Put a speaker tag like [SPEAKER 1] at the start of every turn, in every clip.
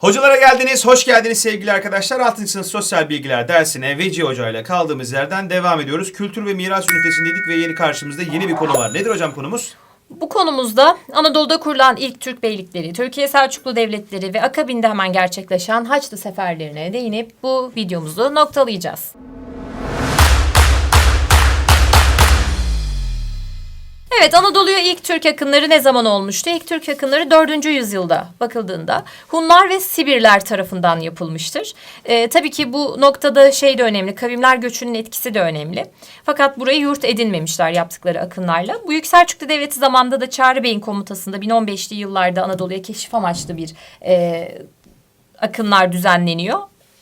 [SPEAKER 1] Hocalara geldiniz, hoş geldiniz sevgili arkadaşlar. 6. sınıf sosyal bilgiler dersine Veci Hoca ile kaldığımız yerden devam ediyoruz. Kültür ve miras ünitesindeydik ve yeni karşımızda yeni bir konu var. Nedir hocam konumuz?
[SPEAKER 2] Bu konumuzda Anadolu'da kurulan ilk Türk beylikleri, Türkiye Selçuklu devletleri ve akabinde hemen gerçekleşen Haçlı seferlerine değinip bu videomuzu noktalayacağız. Evet Anadolu'ya ilk Türk akınları ne zaman olmuştu? İlk Türk akınları 4. yüzyılda bakıldığında Hunlar ve Sibirler tarafından yapılmıştır. Ee, tabii ki bu noktada şey de önemli, kavimler göçünün etkisi de önemli. Fakat burayı yurt edinmemişler yaptıkları akınlarla. Bu Büyük Selçuklu Devleti zamanında da Çağrı Bey'in komutasında 1015'li yıllarda Anadolu'ya keşif amaçlı bir e, akınlar düzenleniyor.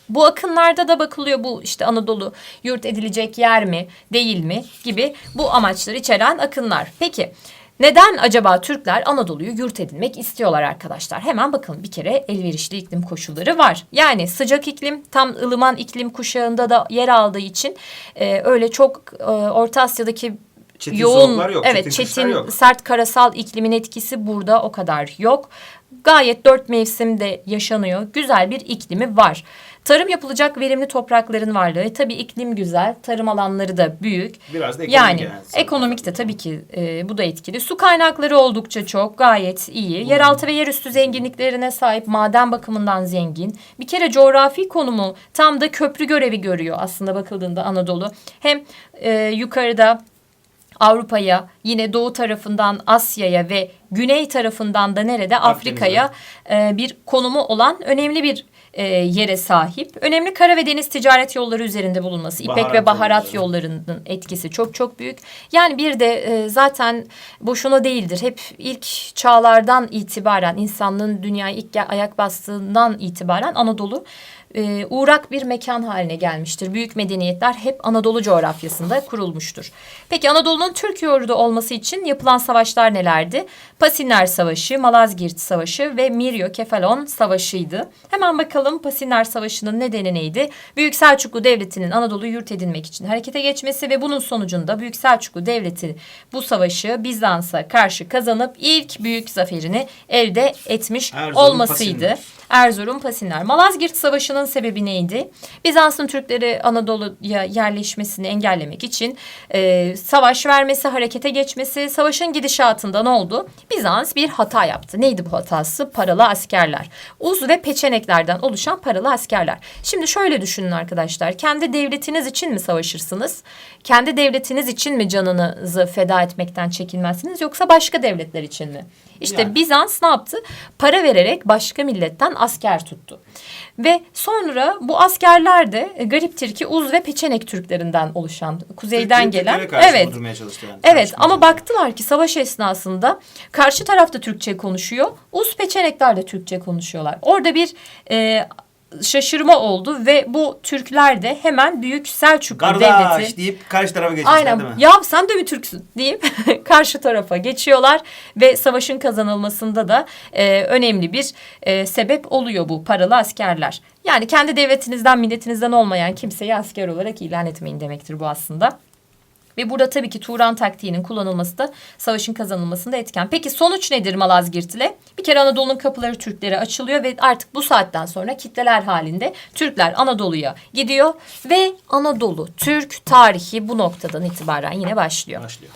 [SPEAKER 2] Bu akınlarda da bakılıyor bu işte Anadolu yurt edilecek yer mi değil mi gibi bu amaçları içeren akınlar. Peki neden acaba Türkler Anadolu'yu yurt edinmek istiyorlar arkadaşlar? Hemen bakalım bir kere elverişli iklim koşulları var. Yani sıcak iklim tam ılıman iklim kuşağında da yer aldığı için e, öyle çok e, Orta Asya'daki
[SPEAKER 1] Çetin
[SPEAKER 2] yoğun
[SPEAKER 1] yok,
[SPEAKER 2] evet
[SPEAKER 1] çetin
[SPEAKER 2] çetin
[SPEAKER 1] yok.
[SPEAKER 2] sert karasal iklimin etkisi burada o kadar yok. Gayet dört mevsimde yaşanıyor. Güzel bir iklimi var. Tarım yapılacak verimli toprakların varlığı. Tabii iklim güzel. Tarım alanları da büyük.
[SPEAKER 1] Biraz da ekonomik
[SPEAKER 2] yani ekonomik de tabii ki e, bu da etkili. Su kaynakları oldukça çok gayet iyi. Yeraltı ve yerüstü zenginliklerine sahip maden bakımından zengin. Bir kere coğrafi konumu tam da köprü görevi görüyor aslında bakıldığında Anadolu. Hem e, yukarıda Avrupa'ya, yine doğu tarafından Asya'ya ve güney tarafından da nerede Afrika'ya e, bir konumu olan önemli bir e, yere sahip. Önemli kara ve deniz ticaret yolları üzerinde bulunması, ipek
[SPEAKER 1] Baharat
[SPEAKER 2] ve baharat
[SPEAKER 1] yolları.
[SPEAKER 2] yollarının etkisi çok çok büyük. Yani bir de e, zaten boşuna değildir. Hep ilk çağlardan itibaren insanlığın dünyaya ilk ayak bastığından itibaren Anadolu e, uğrak bir mekan haline gelmiştir. Büyük medeniyetler hep Anadolu coğrafyasında kurulmuştur. Peki Anadolu'nun Türk yurdu olması için yapılan savaşlar nelerdi? Pasinler Savaşı, Malazgirt Savaşı ve Miryo Kefalon Savaşı'ydı. Hemen bakalım Pasinler Savaşı'nın nedeni neydi? Büyük Selçuklu Devleti'nin Anadolu'yu yurt edinmek için harekete geçmesi ve bunun sonucunda Büyük Selçuklu Devleti bu savaşı Bizans'a karşı kazanıp ilk büyük zaferini elde etmiş
[SPEAKER 1] Erzurum,
[SPEAKER 2] olmasıydı.
[SPEAKER 1] Pasinler.
[SPEAKER 2] Erzurum Pasinler. Malazgirt Savaşı'nın sebebi neydi? Bizans'ın Türkleri Anadolu'ya yerleşmesini engellemek için e, savaş vermesi, harekete geçmesi, savaşın gidişatında ne oldu? Bizans bir hata yaptı. Neydi bu hatası? Paralı askerler. Uz ve peçeneklerden oluşan paralı askerler. Şimdi şöyle düşünün arkadaşlar. Kendi devletiniz için mi savaşırsınız? Kendi devletiniz için mi canınızı feda etmekten çekinmezsiniz yoksa başka devletler için mi? İşte
[SPEAKER 1] Yani.
[SPEAKER 2] Bizans ne yaptı? Para vererek başka milletten asker tuttu. Ve sonra bu askerler de e, gariptir ki Uz ve Peçenek Türklerinden oluşan, kuzeyden
[SPEAKER 1] Türkleri
[SPEAKER 2] gelen.
[SPEAKER 1] Türklere karşı
[SPEAKER 2] Evet.
[SPEAKER 1] durmaya çalıştı yani.
[SPEAKER 2] Evet
[SPEAKER 1] Karşı
[SPEAKER 2] ama
[SPEAKER 1] durmaya
[SPEAKER 2] baktılar ki savaş esnasında karşı tarafta Türkçe konuşuyor. Uz Peçenekler de Türkçe konuşuyorlar. Orada bir e, şaşırma oldu ve bu Türkler de hemen Büyük Selçuklu
[SPEAKER 1] Kardeş
[SPEAKER 2] Devleti
[SPEAKER 1] deyip karşı tarafa geçmişler
[SPEAKER 2] Aynen.
[SPEAKER 1] değil mi?
[SPEAKER 2] Ya sen de mi Türksün deyip karşı tarafa geçiyorlar ve savaşın kazanılmasında da e, önemli bir e, sebep oluyor bu paralı askerler. Yani kendi devletinizden, milletinizden olmayan kimseyi asker olarak ilan etmeyin demektir bu aslında. Ve burada tabii ki Turan taktiğinin kullanılması da savaşın kazanılmasında etken. Peki sonuç nedir Malazgirt ile? Bir kere Anadolu'nun kapıları Türklere açılıyor ve artık bu saatten sonra kitleler halinde Türkler Anadolu'ya gidiyor ve Anadolu Türk tarihi bu noktadan itibaren yine başlıyor.
[SPEAKER 1] Başlıyor.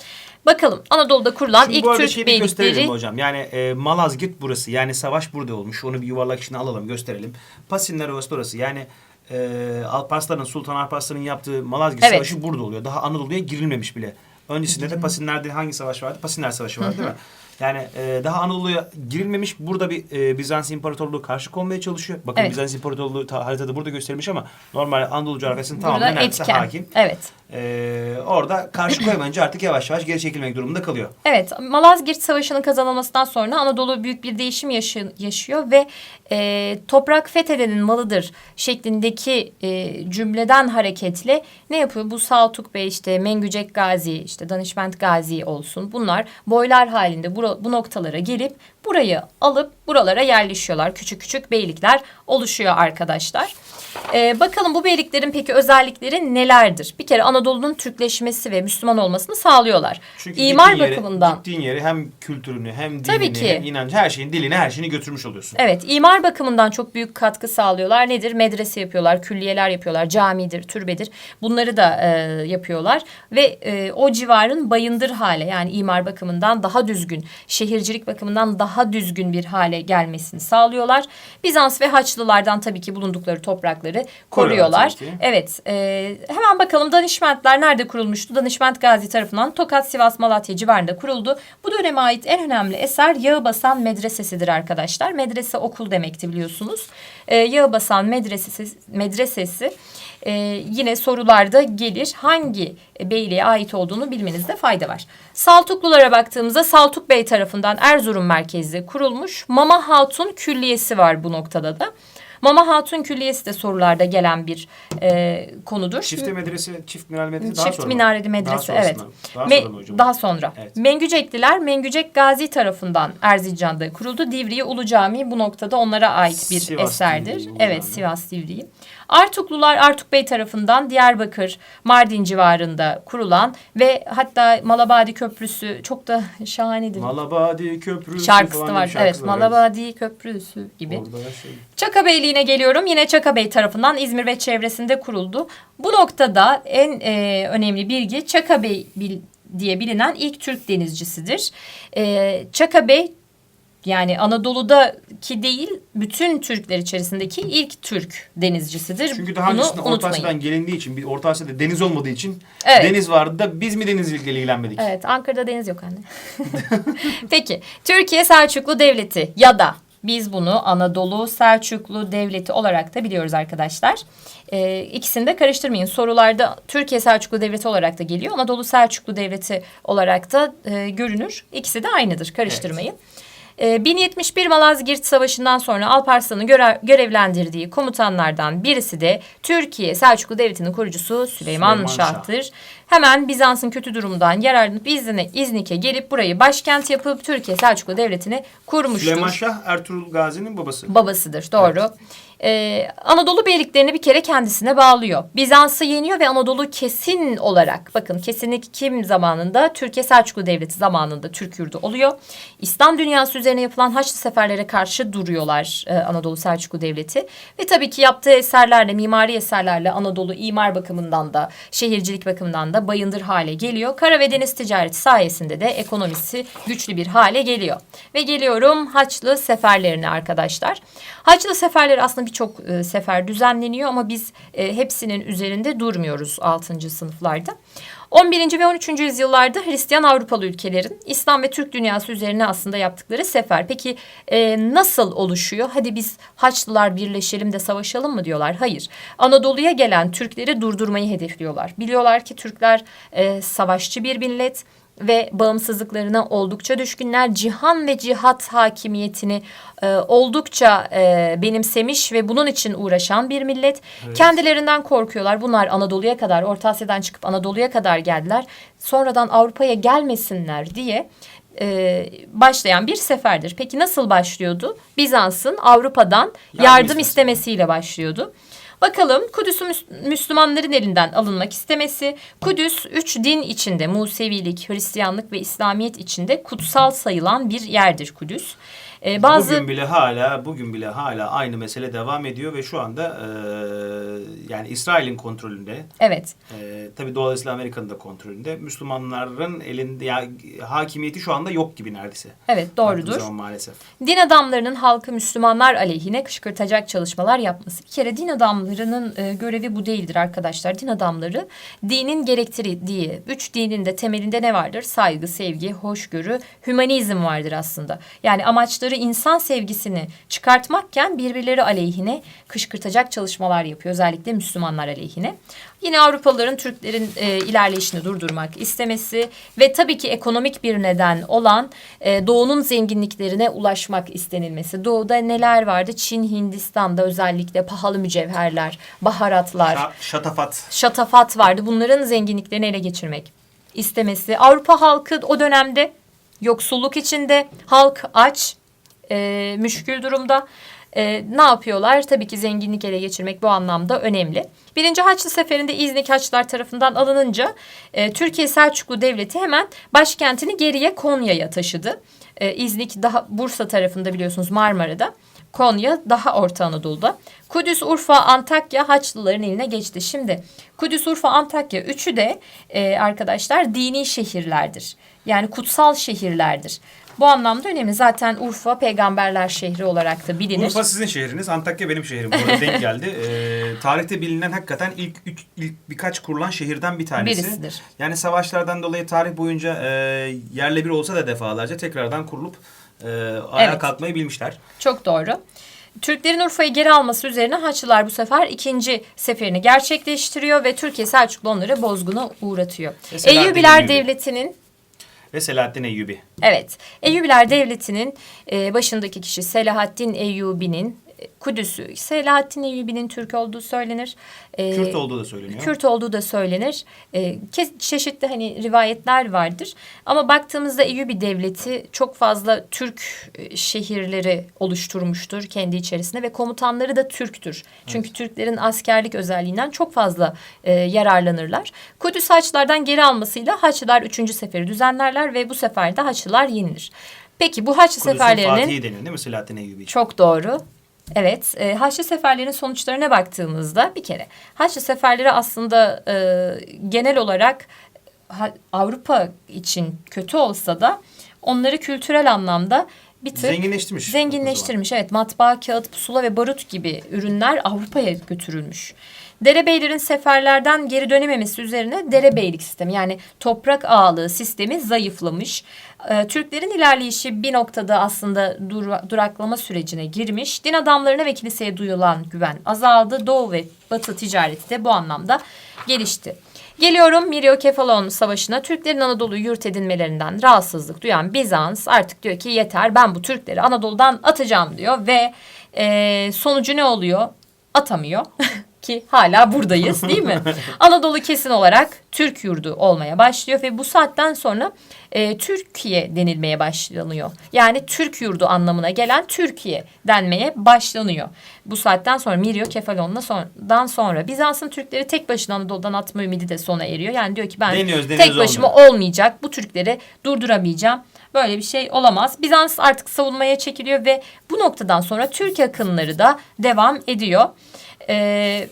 [SPEAKER 2] Bakalım Anadolu'da kurulan
[SPEAKER 1] Şimdi
[SPEAKER 2] ilk Türk
[SPEAKER 1] bir gösterelim
[SPEAKER 2] beylikleri
[SPEAKER 1] hocam. Yani e, Malazgirt burası. Yani savaş burada olmuş. Onu bir yuvarlak içine alalım gösterelim. Pasinler orası. Yani e, Alparslan'ın Sultan Alparslan'ın yaptığı Malazgirt
[SPEAKER 2] Evet.
[SPEAKER 1] Savaşı burada oluyor. Daha Anadolu'ya girilmemiş bile. Öncesinde de Pasinler'de hangi savaş vardı? Pasinler Savaşı vardı değil mi? Yani e, daha Anadolu'ya girilmemiş. Burada bir e, Bizans İmparatorluğu karşı konmaya çalışıyor. Bakın
[SPEAKER 2] Evet.
[SPEAKER 1] Bizans İmparatorluğu ta, haritada burada gösterilmiş ama normal Anadolu coğrafyasının
[SPEAKER 2] burada
[SPEAKER 1] tamamen neredeyse
[SPEAKER 2] etken.
[SPEAKER 1] hakim.
[SPEAKER 2] Evet.
[SPEAKER 1] E, orada karşı koymayınca artık yavaş yavaş geri çekilmek durumunda kalıyor.
[SPEAKER 2] Evet, Malazgirt Savaşı'nın kazanılmasından sonra Anadolu büyük bir değişim yaşı- yaşıyor ve e, toprak fethedenin malıdır şeklindeki e, cümleden hareketle ne yapıyor? Bu Saltuk Bey işte Mengücek Gazi, işte Danışment Gazi olsun. Bunlar boylar halinde bura- bu noktalara gelip burayı alıp buralara yerleşiyorlar. Küçük küçük beylikler oluşuyor arkadaşlar. Ee, bakalım bu beyliklerin peki özellikleri nelerdir? Bir kere Anadolu'nun Türkleşmesi ve Müslüman olmasını sağlıyorlar.
[SPEAKER 1] Çünkü
[SPEAKER 2] İmar
[SPEAKER 1] gittiğin yere-
[SPEAKER 2] bakımından.
[SPEAKER 1] gittiğin yere hem kültürünü hem
[SPEAKER 2] Tabii
[SPEAKER 1] dinini
[SPEAKER 2] ki.
[SPEAKER 1] hem inancı her şeyin dilini her şeyini götürmüş oluyorsun.
[SPEAKER 2] Evet, imar bakımından çok büyük katkı sağlıyorlar. Nedir? Medrese yapıyorlar, külliyeler yapıyorlar, camidir, türbedir. Bunları da e, yapıyorlar ve e, o civarın bayındır hale yani imar bakımından daha düzgün, şehircilik bakımından daha düzgün bir hale gelmesini sağlıyorlar. Bizans ve Haçlılardan tabii ki bulundukları toprakları
[SPEAKER 1] Koruyorlar.
[SPEAKER 2] Evet, e, hemen bakalım Danişmentler nerede kurulmuştu? Danişment Gazi tarafından Tokat, Sivas, Malatya civarında kuruldu. Bu döneme ait en önemli eser Yağbasan Medresesi'dir arkadaşlar. Medrese okul demekti biliyorsunuz. E, Yağbasan Medresesi, medresesi e, yine sorularda gelir. Hangi beyliğe ait olduğunu bilmenizde fayda var. Saltuklulara baktığımızda Saltuk Bey tarafından Erzurum merkezli kurulmuş. Mama Hatun Külliyesi var bu noktada da. Mama Hatun Külliyesi de sorularda gelen bir e, konudur.
[SPEAKER 1] Çifte medrese, çift minareli medrese daha
[SPEAKER 2] Çift
[SPEAKER 1] sonra mı?
[SPEAKER 2] minareli medrese
[SPEAKER 1] daha
[SPEAKER 2] evet.
[SPEAKER 1] Daha
[SPEAKER 2] Me-
[SPEAKER 1] sonra mı hocam?
[SPEAKER 2] daha sonra.
[SPEAKER 1] Evet.
[SPEAKER 2] Mengücekliler Mengücek Gazi tarafından Erzincan'da kuruldu. Divriği Ulu Camii bu noktada onlara ait bir
[SPEAKER 1] Sivas
[SPEAKER 2] eserdir.
[SPEAKER 1] Divriği,
[SPEAKER 2] evet. Sivas Divriği. Artuklular Artuk Bey tarafından Diyarbakır, Mardin civarında kurulan ve hatta Malabadi Köprüsü çok da şahanedir.
[SPEAKER 1] Malabadi Köprüsü
[SPEAKER 2] Şarkısı var.
[SPEAKER 1] şarkısı
[SPEAKER 2] Evet,
[SPEAKER 1] var,
[SPEAKER 2] Malabadi Köprüsü gibi.
[SPEAKER 1] Şey.
[SPEAKER 2] Çaka Beyliği'ne geliyorum. Yine Çaka Bey tarafından İzmir ve çevresinde kuruldu. Bu noktada en e, önemli bilgi Çaka Bey bil- diye bilinen ilk Türk denizcisidir. E, Çaka Bey yani Anadolu'daki değil bütün Türkler içerisindeki ilk Türk denizcisidir.
[SPEAKER 1] Çünkü daha
[SPEAKER 2] Bunu
[SPEAKER 1] öncesinde Orta. Asya'dan gelindiği için, bir Orta Asya'da deniz olmadığı için
[SPEAKER 2] Evet.
[SPEAKER 1] deniz vardı da biz mi denizcilikle ilgilenmedik?
[SPEAKER 2] Evet Ankara'da deniz yok anne. Peki Türkiye Selçuklu Devleti ya da biz bunu Anadolu Selçuklu Devleti olarak da biliyoruz arkadaşlar. Ee, ikisini de karıştırmayın. Sorularda Türkiye Selçuklu Devleti olarak da geliyor. Anadolu Selçuklu Devleti olarak da e, görünür. İkisi de aynıdır. Karıştırmayın. Ee, 1071 Malazgirt Savaşı'ndan sonra Alparslan'ı göre- görevlendirdiği komutanlardan birisi de Türkiye Selçuklu Devleti'nin kurucusu Süleyman,
[SPEAKER 1] Süleyman Şah.
[SPEAKER 2] Şah'tır. Hemen Bizans'ın kötü durumdan yararlanıp İznik'e, İznik'e gelip burayı başkent yapıp Türkiye Selçuklu Devleti'ni kurmuştur.
[SPEAKER 1] Süleyman Şah Ertuğrul Gazi'nin babası.
[SPEAKER 2] Babasıdır doğru. Ee, Anadolu beyliklerini bir kere kendisine bağlıyor. Bizans'ı yeniyor ve Anadolu kesin olarak bakın kesinlik kim zamanında Türkiye Selçuklu Devleti zamanında Türk yurdu oluyor. İslam dünyası üzerine yapılan Haçlı seferlere karşı duruyorlar e, Anadolu Selçuklu Devleti. Ve tabii ki yaptığı eserlerle mimari eserlerle Anadolu imar bakımından da şehircilik bakımından da bayındır hale geliyor. Kara ve deniz ticareti sayesinde de ekonomisi güçlü bir hale geliyor. Ve geliyorum Haçlı seferlerine arkadaşlar. Haçlı seferleri aslında birçok e, sefer düzenleniyor ama biz e, hepsinin üzerinde durmuyoruz 6. sınıflarda. 11. ve 13. yüzyıllarda Hristiyan Avrupalı ülkelerin İslam ve Türk dünyası üzerine aslında yaptıkları sefer. Peki e, nasıl oluşuyor? Hadi biz Haçlılar birleşelim de savaşalım mı diyorlar? Hayır. Anadolu'ya gelen Türkleri durdurmayı hedefliyorlar. Biliyorlar ki Türkler e, savaşçı bir millet ve bağımsızlıklarına oldukça düşkünler. Cihan ve cihat hakimiyetini e, oldukça e, benimsemiş ve bunun için uğraşan bir millet. Kendilerinden korkuyorlar. Bunlar Anadolu'ya kadar, Orta Asya'dan çıkıp Anadolu'ya kadar geldiler. Sonradan Avrupa'ya gelmesinler diye e, başlayan bir seferdir. Peki nasıl başlıyordu? Bizans'ın Avrupa'dan
[SPEAKER 1] Yardım
[SPEAKER 2] yardım
[SPEAKER 1] istemesi.
[SPEAKER 2] istemesiyle başlıyordu. Bakalım Kudüs'ün Müs- Müslümanların elinden alınmak istemesi. Kudüs üç din içinde Musevilik, Hristiyanlık ve İslamiyet içinde kutsal sayılan bir yerdir Kudüs. Ee, bazı
[SPEAKER 1] Bugün bile hala bugün bile hala aynı mesele devam ediyor ve şu anda e, yani İsrail'in kontrolünde
[SPEAKER 2] evet
[SPEAKER 1] e, tabii dolayısıyla Amerika'nın da kontrolünde Müslümanların elinde ya hakimiyeti şu anda yok gibi neredeyse.
[SPEAKER 2] evet doğrudur.
[SPEAKER 1] zaman maalesef.
[SPEAKER 2] Din adamlarının halkı Müslümanlar aleyhine kışkırtacak çalışmalar yapması. Bir kere din adamlarının e, görevi bu değildir arkadaşlar. Din adamları dinin gerektirdiği, üç dinin de temelinde ne vardır? Saygı, sevgi, hoşgörü, hümanizm vardır aslında. Yani amaçları insan sevgisini çıkartmakken birbirleri aleyhine kışkırtacak çalışmalar yapıyor. Özellikle Müslümanlar aleyhine. Yine Avrupalıların Türklerin e, ilerleyişini durdurmak istemesi ve tabii ki ekonomik bir neden olan e, doğunun zenginliklerine ulaşmak istenilmesi. Doğuda neler vardı? Çin, Hindistan'da özellikle pahalı mücevherler, baharatlar,
[SPEAKER 1] Şa- şatafat.
[SPEAKER 2] şatafat vardı. Bunların zenginliklerini ele geçirmek istemesi. Avrupa halkı o dönemde yoksulluk içinde, halk aç, e, müşkül durumda. E, ne yapıyorlar? Tabii ki zenginlik ele geçirmek bu anlamda önemli. Birinci Haçlı Seferi'nde İznik Haçlılar tarafından alınınca e, Türkiye Selçuklu Devleti hemen başkentini geriye Konya'ya taşıdı. E, İznik daha Bursa tarafında biliyorsunuz Marmara'da. Konya daha Orta Anadolu'da. Kudüs, Urfa, Antakya Haçlıların eline geçti. Şimdi Kudüs, Urfa, Antakya üçü de e, arkadaşlar dini şehirlerdir. Yani kutsal şehirlerdir. Bu anlamda önemli. Zaten Urfa peygamberler şehri olarak da bilinir.
[SPEAKER 1] Urfa sizin şehriniz, Antakya benim şehrim. Bu arada denk geldi. Ee, tarihte bilinen hakikaten ilk, ilk, ilk birkaç kurulan şehirden bir tanesi.
[SPEAKER 2] Birisidir.
[SPEAKER 1] Yani savaşlardan dolayı tarih boyunca e, yerle bir olsa da defalarca tekrardan kurulup e, ayağa
[SPEAKER 2] Evet.
[SPEAKER 1] kalkmayı bilmişler.
[SPEAKER 2] Çok doğru. Türklerin Urfa'yı geri alması üzerine Haçlılar bu sefer ikinci seferini gerçekleştiriyor ve Türkiye Selçuklu onları bozguna uğratıyor. Eyyubiler
[SPEAKER 1] Eyyubi.
[SPEAKER 2] Devleti'nin
[SPEAKER 1] Ve Selahaddin Eyyubi.
[SPEAKER 2] Evet. Eyyubiler Devleti'nin e, başındaki kişi Selahaddin Eyyubi'nin Kudüs'ü Selahaddin Eyyubi'nin Türk olduğu söylenir. E,
[SPEAKER 1] Kürt olduğu da söyleniyor.
[SPEAKER 2] Kürt olduğu da söylenir. E, çeşitli hani rivayetler vardır. Ama baktığımızda Eyyubi Devleti çok fazla Türk e, şehirleri oluşturmuştur kendi içerisinde ve komutanları da Türktür. Çünkü Türklerin askerlik özelliğinden çok fazla e, yararlanırlar. Kudüs Haçlılardan geri almasıyla Haçlılar 3. seferi düzenlerler ve bu sefer de Haçlılar yenilir. Peki bu Haçlı
[SPEAKER 1] Kudüs'ün
[SPEAKER 2] seferlerinin
[SPEAKER 1] Fatih'i deniyor değil mi Selahaddin Eyyubi?
[SPEAKER 2] çok doğru. Evet, e, Haçlı seferlerinin sonuçlarına baktığımızda bir kere Haçlı seferleri aslında e, genel olarak ha- Avrupa için kötü olsa da onları kültürel anlamda bir tık
[SPEAKER 1] Zenginleştirmiş.
[SPEAKER 2] zenginleştirmiş. Evet, matbaa, kağıt, pusula ve barut gibi ürünler Avrupa'ya götürülmüş. Derebeylerin seferlerden geri dönememesi üzerine derebeylik sistemi yani toprak ağalığı sistemi zayıflamış. Ee, Türklerin ilerleyişi bir noktada aslında dur- duraklama sürecine girmiş. Din adamlarına ve kiliseye duyulan güven azaldı. Doğu ve batı ticareti de bu anlamda gelişti. Geliyorum Miryokefalon Savaşı'na. Türklerin Anadolu'yu yurt edinmelerinden rahatsızlık duyan Bizans artık diyor ki yeter ben bu Türkleri Anadolu'dan atacağım diyor ve e, sonucu ne oluyor? Atamıyor. ki hala buradayız değil mi? Anadolu kesin olarak Türk yurdu olmaya başlıyor ve bu saatten sonra e, Türkiye denilmeye başlanıyor. Yani Türk yurdu anlamına gelen Türkiye denmeye başlanıyor. Bu saatten sonra Miryo Kefalon'dan sonra Bizans'ın Türkleri tek başına Anadolu'dan atma ümidi de sona eriyor. Yani diyor ki ben
[SPEAKER 1] Deniyoruz, deniyoruz,
[SPEAKER 2] tek başıma olmayacak bu Türkleri durduramayacağım. Böyle bir şey olamaz. Bizans artık savunmaya çekiliyor ve bu noktadan sonra Türk akınları da devam ediyor. Ee,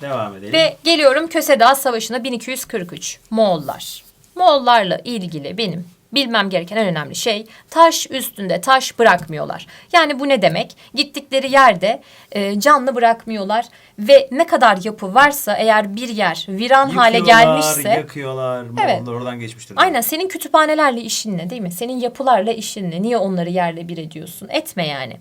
[SPEAKER 1] Devam edelim.
[SPEAKER 2] ve geliyorum Köse Dağı Savaşı'na 1243. Moğollar. Moğollarla ilgili benim bilmem gereken en önemli şey taş üstünde taş bırakmıyorlar. Yani bu ne demek? Gittikleri yerde e, canlı bırakmıyorlar ve ne kadar yapı varsa eğer bir yer viran hale gelmişse
[SPEAKER 1] Yakıyorlar.
[SPEAKER 2] Evet.
[SPEAKER 1] Moğollar oradan geçmiştir.
[SPEAKER 2] Aynen senin kütüphanelerle işin ne değil mi? Senin yapılarla işin ne? Niye onları yerle bir ediyorsun? Etme yani.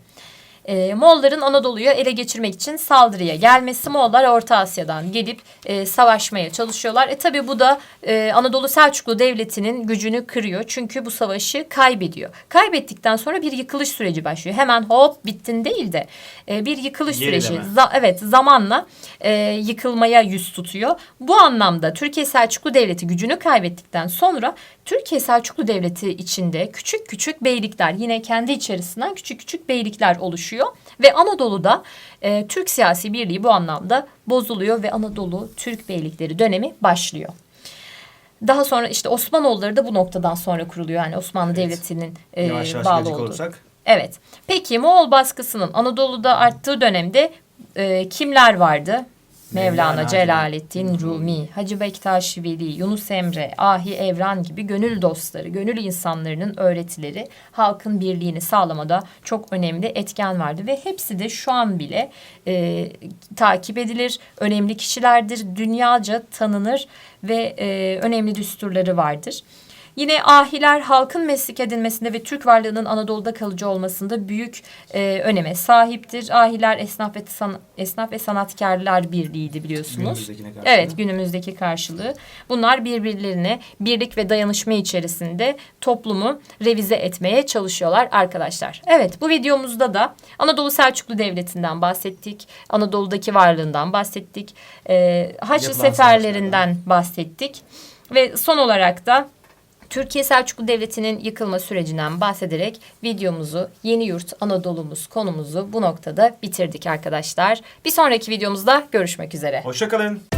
[SPEAKER 2] Ee, Moğolların Anadolu'yu ele geçirmek için saldırıya gelmesi Moğollar Orta Asya'dan gelip e, savaşmaya çalışıyorlar. E tabi bu da e, Anadolu Selçuklu Devleti'nin gücünü kırıyor. Çünkü bu savaşı kaybediyor. Kaybettikten sonra bir yıkılış süreci başlıyor. Hemen hop bittin değil de e, bir yıkılış
[SPEAKER 1] Gerileme.
[SPEAKER 2] süreci za- evet zamanla e, yıkılmaya yüz tutuyor. Bu anlamda Türkiye Selçuklu Devleti gücünü kaybettikten sonra Türkiye Selçuklu Devleti içinde küçük küçük beylikler yine kendi içerisinden küçük küçük beylikler oluşuyor. Ve Anadolu'da e, Türk siyasi birliği bu anlamda bozuluyor ve Anadolu Türk beylikleri dönemi başlıyor. Daha sonra işte Osmanoğulları da bu noktadan sonra kuruluyor. Yani Osmanlı
[SPEAKER 1] Evet.
[SPEAKER 2] Devleti'nin e,
[SPEAKER 1] Yavaş yavaş
[SPEAKER 2] bağlı olduğu.
[SPEAKER 1] olursak.
[SPEAKER 2] Evet. Peki Moğol baskısının Anadolu'da arttığı dönemde e, kimler vardı? Mevlana,
[SPEAKER 1] Mevlana,
[SPEAKER 2] Celaleddin
[SPEAKER 1] Rumi.
[SPEAKER 2] Hacı Bektaş Veli, Yunus Emre, Ahi Evran gibi gönül dostları, gönül insanlarının öğretileri halkın birliğini sağlamada çok önemli etken vardı. Ve hepsi de şu an bile e, takip edilir, önemli kişilerdir, dünyaca tanınır ve e, önemli düsturları vardır. Yine ahiler halkın meslek edinmesinde ve Türk varlığının Anadolu'da kalıcı olmasında büyük e, öneme sahiptir. Ahiler esnaf ve, san- esnaf ve sanatkarlar birliğiydi biliyorsunuz. Evet günümüzdeki karşılığı. Bunlar birbirlerine birlik ve dayanışma içerisinde toplumu revize etmeye çalışıyorlar arkadaşlar. Evet bu videomuzda da Anadolu Selçuklu Devleti'nden bahsettik. Anadolu'daki varlığından bahsettik. E, Haçlı
[SPEAKER 1] Yapılan
[SPEAKER 2] seferlerinden bahsettik. Ve son olarak da Türkiye Selçuklu Devleti'nin yıkılma sürecinden bahsederek videomuzu, Yeni Yurt Anadolu'muz konumuzu bu noktada bitirdik arkadaşlar. Bir sonraki videomuzda görüşmek üzere.
[SPEAKER 1] Hoşçakalın.